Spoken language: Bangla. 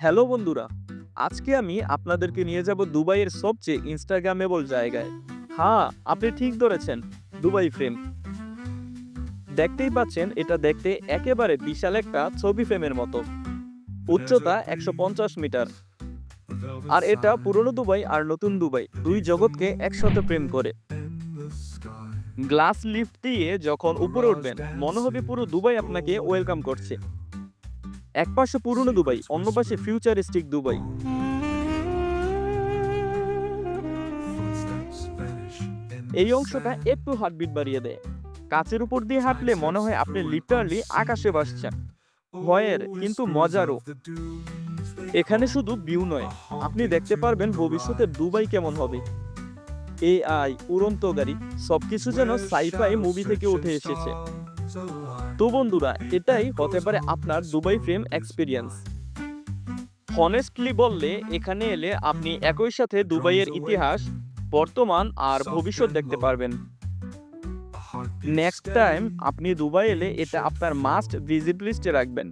হ্যালো বন্ধুরা, আজকে আমি আপনাদেরকে নিয়ে যাব দুবাইয়ের সবচেয়ে ইনস্টাগ্রামেবল জায়গায়। হ্যাঁ আপনি ঠিক ধরেছেন, দুবাই ফ্রেম। দেখতেই পাচ্ছেন, এটা দেখতে একেবারে বিশাল একটা ছবি ফ্রেমের মতো। উচ্চতা একশো পঞ্চাশ মিটার। আর এটা পুরনো দুবাই আর নতুন দুবাই, দুই জগৎকে একসাথে প্রেম করে। গ্লাস লিফট দিয়ে যখন উপরে উঠবেন মনে হবে পুরো দুবাই আপনাকে ওয়েলকাম করছে। এক পাশে পুরনো দুবাই, অন্য পাশে ফিউচারিস্টিক দুবাই। এই অংশটা একটু হার্টবিট বাড়িয়ে দেয়। কাচের উপর দিয়ে হাঁটলে মনে হয় আপনি লিটারলি আকাশে ভাসছেন। ভয়ের, কিন্তু মজারও। এখানে শুধু ভিউ নয়, আপনি দেখতে পারবেন ভবিষ্যতে দুবাই কেমন হবে। এআই, উড়ন্ত গাড়ি, সবকিছু যেন সাইফাই মুভি থেকে উঠে এসেছে। তো বন্ধুরা, এটাই হতে পারে আপনার দুবাই ফ্রেম এক্সপিরিয়েন্স হনেস্টলি বললে, এখানে এলে আপনি একই সাথে দুবাইয়ের ইতিহাস, বর্তমান আর ভবিষ্যৎ দেখতে পারবেন। নেক্সট টাইম আপনি দুবাই এলে এটা আপনার মাস্ট ভিজিট লিস্টে রাখবেন।